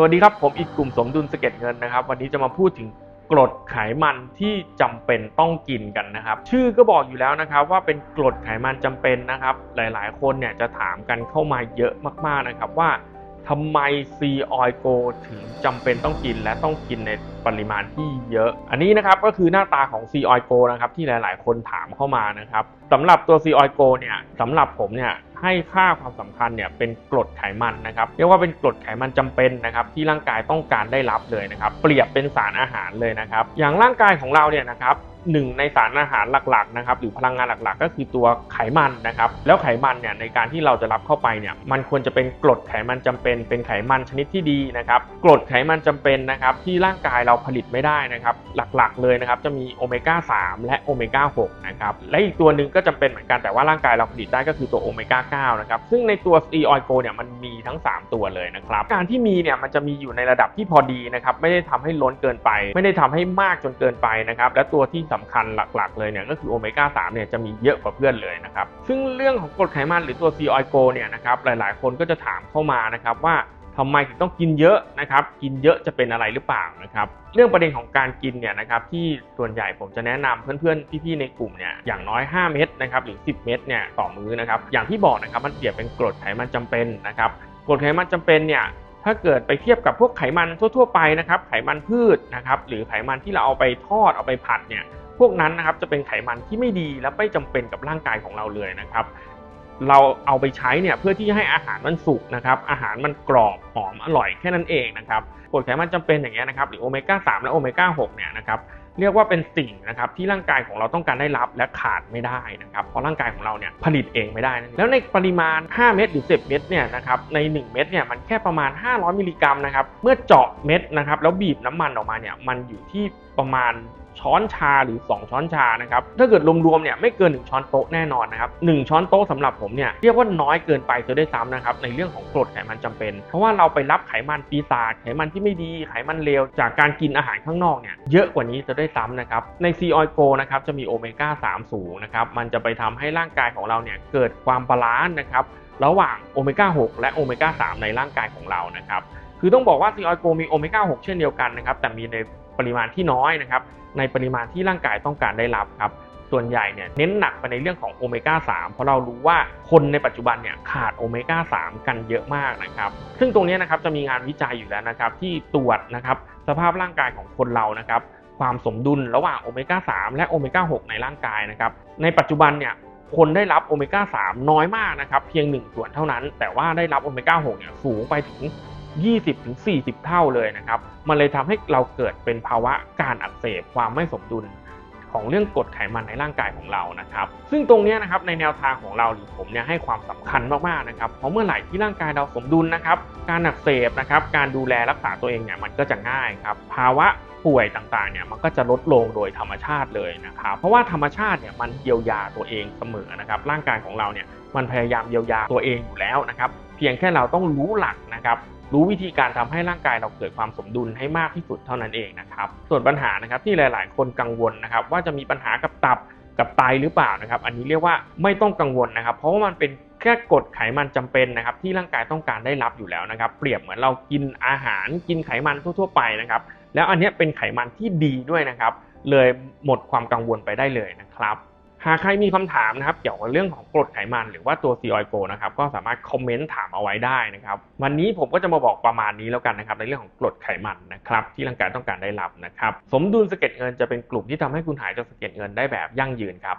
สวัสดีครับ ผมอีกกลุ่มสมดุลสเก็ตเงินนะครับ วันนี้จะมาพูดถึงกรดไขมันที่จำเป็นต้องกินกันนะครับ ชื่อก็บอกอยู่แล้วนะครับ ว่าเป็นกรดไขมันจำเป็นนะครับ หลายๆ คนเนี่ยจะถามกันเข้ามาเยอะมากๆนะครับว่า ทำไมซีออยโกถึงจำเป็นต้องกินและต้องกินในปริมาณที่เยอะ อันนี้นะครับก็คือหน้าตาของซีออยโกนะครับที่หลาย ๆ คนถามเข้ามานะครับสำหรับตัวซีออยโกเนี่ยสำหรับผมเนี่ยให้ค่าความสำคัญเนี่ยเป็นกรดไขมันนะครับเรียกว่าเป็นกรดไขมันจำเป็นนะครับที่ร่างกายต้องการได้รับเลยนะครับ เปรียบเป็นสารอาหารเลยนะครับ อย่างร่างกายของเราเนี่ยนะครับ หนึ่งในสารอาหารหลักๆนะครับหรือพลังงานหลักๆ ก็คือตัวไขมันนะครับแล้วไขมันเนี่ยในการที่เราจะรับเข้าไปเนี่ยมันควรจะเป็นกรดไขมันจำเป็น เป็นไขมันชนิดที่ดีนะครับกรดไขมันจำเป็นนะครับที่ร่างกายเราผลิตไม่ได้นะครับหลักๆเลยนะครับจะมีโอเมก้า3และโอเมก้า6นะครับและอีกตัวหนึ่งก็จำเป็นเหมือนกันแต่ว่าร่างกายเราผลิตได้ก็คือตัวโอเมก้า9นะครับซึ่งในตัวซีออยโกเนี่ยมันมีทั้ง 3 ตัวเลยนะครับการที่มีเนี่ยมันจะมีอยู่ในระดับที่พอดีนะครับไม่ได้ทำให้ล้นเกินไป ไม่ได้ทำให้มากจนเกินไปนะครับและตัวที่สำคัญหลักๆเลยเนี่ยก็คือโอเมก้า3เนี่ยจะมีเยอะกว่าเพื่อนเลยนะครับซึ่งเรื่องของกรดไขมันหรือตัวซีออยโกเนี่ยนะครับหลายๆ คนก็จะถามเข้ามานะครับว่าทำไมถึงต้องกินเยอะนะครับ กินเยอะจะเป็นอะไรหรือเปล่านะครับ เรื่องประเด็นของการกินเนี่ยนะครับที่ส่วนใหญ่ผมจะแนะนำเพื่อนๆพี่ๆในกลุ่มเนี่ยอย่างน้อย 5 เม็ดนะครับหรือ 10 เม็ดเนี่ยต่อมื้อนะครับอย่างที่บอกนะครับมันเปรียบเป็นกรดไขมันจำเป็นนะครับกรดไขมันจำเป็นเนี่ยถ้าเกิดไปเทียบกับพวกไขมันทั่วๆไปนะครับไขมันพืชนะครับหรือไขมันที่เราเอาไปทอดเอาไปผัดเนี่ย พวกนั้นนะครับจะเป็นไขมันที่ไม่ดีและไม่จำเป็นกับร่างกายของเราเลยนะครับ เราเอาไปใช้เนี่ยเพื่อที่ให้อาหารมันสุกนะครับ อาหารมันกรอบหอมอร่อยแค่นั้นเองนะครับกรดไขมันจำเป็นอย่างเงี้ยนะครับหรือโอเมก้า3และโอเมก้า6เนี่ยนะครับเรียกว่าเป็นสิ่งนะครับที่ร่างกายของเราต้องการได้รับและขาดไม่ได้นะครับเพราะร่างกายของเราเนี่ยผลิตเองไม่ได้นั่นเองแล้วในปริมาณ 5 เม็ดหรือ 10 เม็ดเนี่ยนะครับใน 1 เม็ดเนี่ยมันแค่ประมาณ 500 มิลลิกรัมนะครับเมื่อเจาะเม็ดนะครับแล้วบีบน้ำมันออกมาเนี่ยมันอยู่ที่ประมาณ ช้อนชาหรือ 2 ช้อนชานะครับถ้าเกิดรวมๆเนี่ยไม่เกิน 1 ช้อนโต๊ะแน่นอนนะครับ1ช้อนโต๊ะสำหรับผมเนี่ยเรียกว่าน้อยเกินไปจะได้ซ้ำนะครับในเรื่องของกรดไขมันจำเป็น เพราะว่าเราไปรับไขมันปีศาจไขมันที่ไม่ดีไขมันเลวจากการกินอาหารข้างนอกเนี่ยเยอะกว่านี้จะได้ซ้ำนะครับในซีออยโกนะครับจะมีโอเมก้า3 สูงนะครับมันจะไปทำให้ร่างกายของเราเนี่ยเกิดความบาลานซ์นะครับระหว่างโอเมก้า6และโอเมก้า3ในร่างกายของเรานะครับคือต้องบอกว่าซีออยโกมีโอเมก้า6เช่นเดียวกันนะครับแต่มีใน ปริมาณที่น้อยนะครับในปริมาณที่ร่างกายต้องการได้รับครับส่วนใหญ่เนี่ยเน้นหนักไปในเรื่องของโอเมก้า3เพราะเรารู้ว่าคนในปัจจุบันเนี่ยขาดโอเมก้า3กันเยอะมากนะครับซึ่งตรงนี้นะครับจะมีงานวิจัยอยู่แล้วนะครับที่ตรวจนะครับสภาพร่างกายของคนเรานะครับความสมดุลระหว่างโอเมก้า3และโอเมก้า6ในร่างกายนะครับในปัจจุบันเนี่ยคนได้รับโอเมก้า3น้อยมากนะครับเพียง1ส่วนเท่านั้น แต่ว่าได้รับโอเมก้า6เนี่ยสูงไปถึง 20-40 เท่าเลยนะครับ มันเลยทำให้เราเกิดเป็นภาวะการอักเสบความไม่สมดุลของเรื่องกรดไขมันในร่างกายของเรานะครับ ซึ่งตรงนี้นะครับในแนวทางของเราหรือผมเนี่ยให้ความสำคัญมากๆนะครับ เพราะเมื่อไหร่ที่ร่างกายเราสมดุลนะครับ การอักเสบนะครับ การดูแลรักษาตัวเองเนี่ยมันก็จะง่ายครับ ภาวะป่วยต่างๆเนี่ยมันก็จะลดลงโดยธรรมชาติเลยนะครับ เพราะว่าธรรมชาติเนี่ยมันเยียวยาตัวเองเสมอนะครับ ร่างกายของเราเนี่ยมันพยายามเยียวยาตัวเองอยู่แล้วนะครับ เพียงแค่เราต้องรู้หลักนะครับ รู้วิธีการทำให้ร่างกายเราเกิดความสมดุลให้มากที่สุดเท่านั้นเองนะครับ ส่วนปัญหานะครับที่หลาย ๆ คนกังวลนะครับ ว่าจะมีปัญหากับตับกับไตหรือเปล่านะครับ อันนี้เรียกว่าไม่ต้องกังวลนะครับ เพราะว่ามันเป็นแค่กรดไขมันจำเป็นนะครับ ที่ร่างกายต้องการได้รับอยู่แล้วนะครับ เปรียบเหมือนเรากินอาหารกินไขมันทั่ว ๆ ไปนะครับ แล้วอันนี้เป็นไขมันที่ดีด้วยนะครับ เลยหมดความกังวลไปได้เลยนะครับ หากใครมีคำถามนะครับเกี่ยวกับเรื่องของกรดไขมันหรือว่าตัวซีออยโกนะครับก็สามารถคอมเมนต์ถามเอาไว้ได้นะครับวันนี้ผมก็จะมาบอกประมาณนี้แล้วกันนะครับในเรื่องของกรดไขมันนะครับที่ร่างกายต้องการได้รับนะครับสมดุลสะเก็ดเงินจะเป็นกลุ่มที่ทำให้คุณหายจากสะเก็ดเงินได้แบบยั่งยืนครับ